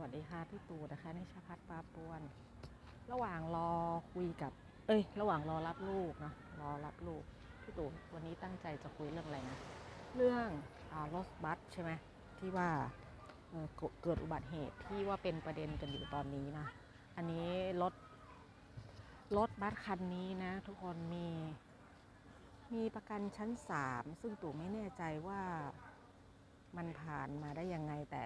วัสดีค่ะพี่ตู่นะคะนิชพัฒน์ปาปวน ระหว่างรอคุยกับ เอ้ย ระหว่างรอรับลูกนะรอรับลูกพี่ตู่วันนี้ตั้งใจจะคุยเรื่องอะไรนะเรื่องอรถบัสใช่ไหมที่ว่าเเกิดอุบัติเหตุที่ว่าเป็นประเด็นกันอยู่ตอนนี้นะอันนี้รถรถบัสคันนี้นะ ทุกคนมีมีประกันชั้น3ซึ่งตู่ไม่แน่ใจว่ามันผ่านมาได้ยังไงแต่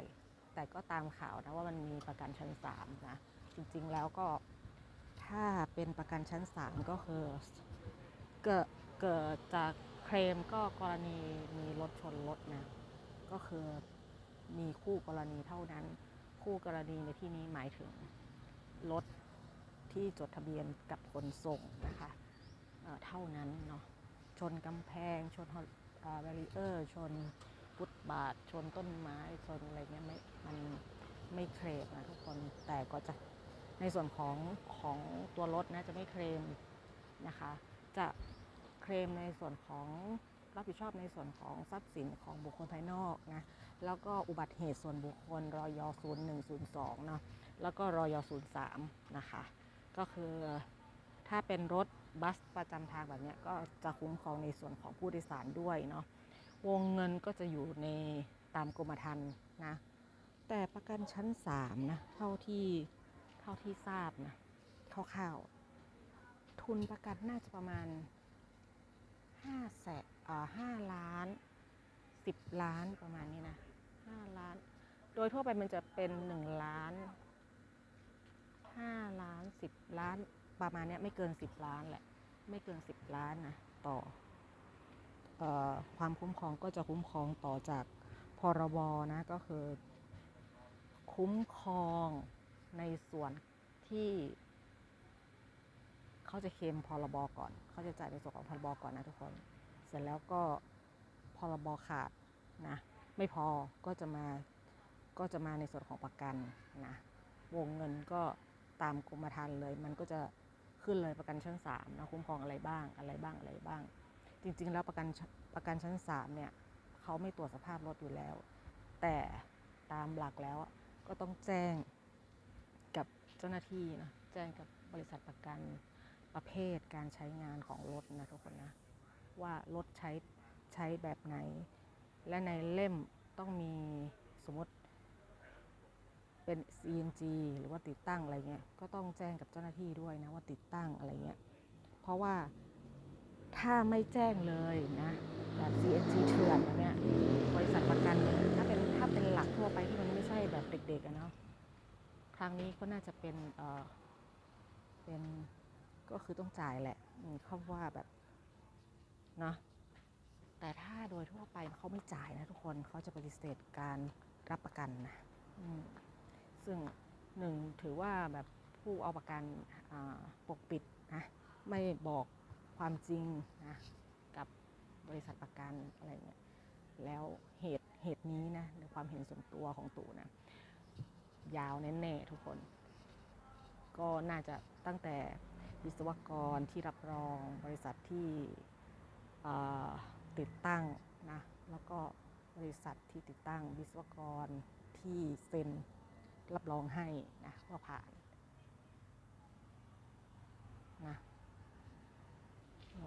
แต่ก็ตามข่าวนะว่ามันมีประกันชั้น3นะ จริงๆแล้วก็ถ้าเป็นประกันชั้น3ก็คือเกิดเกิดจากเคลมก็กรณีมีรถชนรถนะ ก็คือมีคู่กรณีเท่านั้น คู่กรณีในที่นี้หมายถึงรถที่จดทะเบียนกับขนส่งนะคะเเท่านั้นเนาะชนกำแพงชนแบรีเออร์ชน ฟุตบาทชนต้นไม้ชนอะไรเงี้ยไม่มันไม่เคลมนะทุกคนแต่ก็จะในส่วนของของตัวรถนะจะไม่เคลมนะคะ จะเคลมในส่วนของรับผิดชอบในส่วนของทรัพย์สินของบุคคลภายนอกนะแล้วก็อุบัติเหตุส่วนบุคคลรอย0102เนาะแล้วก็รอย03นะคะ ก็คือถ้าเป็นรถบัสประจำทางแบบเนี้ยก็จะคุ้มครองในส่วนของผู้โดยสารด้วยเนาะ วงเงินก็จะอยู่ในตามกรมธรรม์นะ แต่ประกันชั้น3นะ เท่าที่เท่าที่ทราบนะคร่าวๆทุนประกันน่าจะประมาณ5แสนเอ่า5ล้าน10ล้านประมาณนี้นะ5ล้าน โดยทั่วไปมันจะเป็น1ล้าน5ล้าน10ล้านประมาณเนี้ยไม่เกิน10ล้านแหละ ไม่เกิน10ล้านนะต่อ ความคุ้มครองก็จะคุ้มครองต่อจากพรบนะก็คือ คุ้มครองในส่วนที่เขาจะเคลมพรบก่อน เขาจะจ่ายในส่วนของพรบก่อนนะทุกคน เสร็จแล้วก็พรบขาดนะไม่พอก็จะมาก็จะมาในส่วนของประกันนะวงเงินก็ตามกรมธรรม์เลย มันก็จะขึ้นเลยประกันชั้น3นะคุ้มครองอะไรบ้างอะไรบ้างอะไรบ้าง จริง ๆ แล้วประกันประกันชั้น3เนี่ยเขาไม่ตรวจสภาพรถอยู่แล้ว แต่ตามหลักแล้วก็ต้องแจ้งกับเจ้าหน้าที่นะแจ้งกับบริษัทประกันประเภทการใช้งานของรถนะทุกคนนะว่ารถใช้ใช้แบบไหน และในเล่มต้องมีสมมติเป็น CNG หรือว่าติดตั้งอะไรเงี้ยก็ต้องแจ้งกับเจ้าหน้าที่ด้วยนะว่าติดตั้งอะไรเงี้ยเพราะว่า ถ้าไม่แจ้งเลยนะแบบ CNG เถื่อนแบบเนี้ยบริษัทประกันถ้าเป็นถ้าเป็นหลักทั่วไปที่มันไม่ใช่แบบเด็กๆอะเนาะครั้งนี้ก็น่าจะเป็นเออเป็นก็คือต้องจ่ายแหละมเขาว่าแบบเนาะแต่ถ้าโดยทั่วไปเขาไม่จ่ายนะทุกคนเขาจะปฏิเสธการรับประกันนะซึ่งหนึ่งถือว่าแบบผู้เอาประกันปกปิดนะไม่บอก ความจริงนะกับบริษัทประกันอะไรเงี้ยแล้วเหตุเหตุนี้นะในความเห็นส่วนตัวของตู่นะยาวแน่ๆทุกคน ก็น่าจะตั้งแต่วิศวกรที่รับรองบริษัทที่ติดตั้งนะแล้วก็บริษัทที่ติดตั้งวิศวกรที่เซ็นรับรองให้นะว่าผ่านนะก็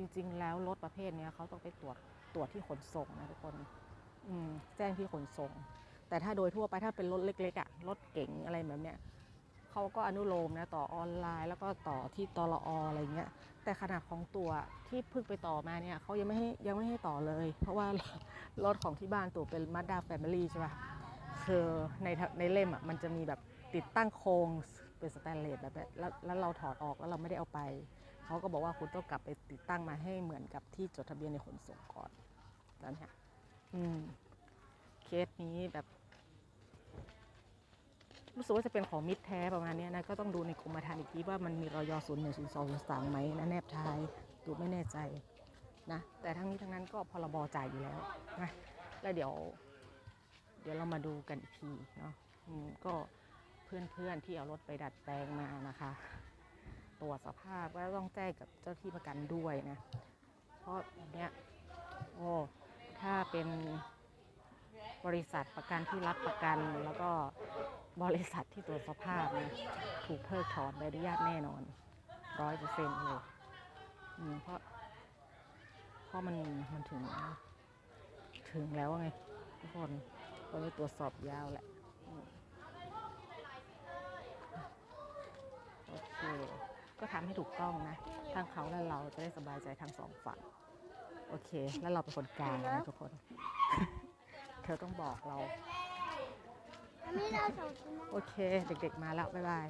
จริง ๆ แล้วรถประเภทนี้เขาต้องไปตรวจตรวจที่ขนส่งนะทุกคนแจ้งที่ขนส่ง แต่ถ้าโดยทั่วไปถ้าเป็นรถเล็กๆอะรถเก๋งอะไรแบบเนี้ยเขาก็อนุโลมนะต่อออนไลน์ แล้วก็ต่อที่ตลออะไรเงี้ย แต่ขนาดของตัวที่เพิ่งไปต่อมาเนี่ยเขายังไม่ให้ยังไม่ให้ต่อเลย เพราะว่ารถของที่บ้านตัวเป็นมาด้าแฟมิลี่ใช่ปะคือในในเล่มอะมันจะมีแบบติดตั้งโครงเป็นสแตนเลสแบบแล้วแล้วเราถอดออกแล้วเราไม่ได้เอาไป เขาก็บอกว่าคุณต้องกลับไปติดตั้งมาให้เหมือนกับที่จดทะเบียนในขนส่งก่อนแล้วเนี่ยอืมเคสนี้แบบรู้สึกว่าจะเป็นของมิตรแท้ประมาณนี้นะก็ต้องดูในกรมธรรม์อีกทีว่ามันมีรอยศูนย์หนึ่งศูนย์สองศูนย์สามไหมนะแนบท้ายดูไม่แน่ใจนะแต่ทั้งนี้ทั้งนั้นก็พรบจ่ายอยู่แล้วนะแล้วเดี๋ยว เดี๋ยวเรามาดูกันอีกทีเนาะอืมก็เพื่อนๆที่เอารถไปดัดแปลงมานะคะ ตรวจสภาพก็ต้องแจ้งกับเจ้าที่ประกันด้วยนะ เพราะเนี้ยโอ้ถ้าเป็นบริษัทประกันที่รับประกันแล้วก็บริษัทที่ตรวจสภาพนะถูกเพิกถอนใบอนุญาตแน่นอนร้อยเปอร์เซ็นต์เลยเพราะเพราะมันมันถึง ถึงแล้วไงทุกคนเราไปตรวจสอบยาวแหละอืมโอเค ก็ ทำให้ถูกต้องนะทั้งเขาและเราจะได้สบายใจทั้งสองฝั่งโอเค แล้วเราเป็นคนกลางนะทุกคน เธอต้องบอกเราอันนี้เราสองคนนะโอเค เด็กๆมาแล้ว บ๊ายบาย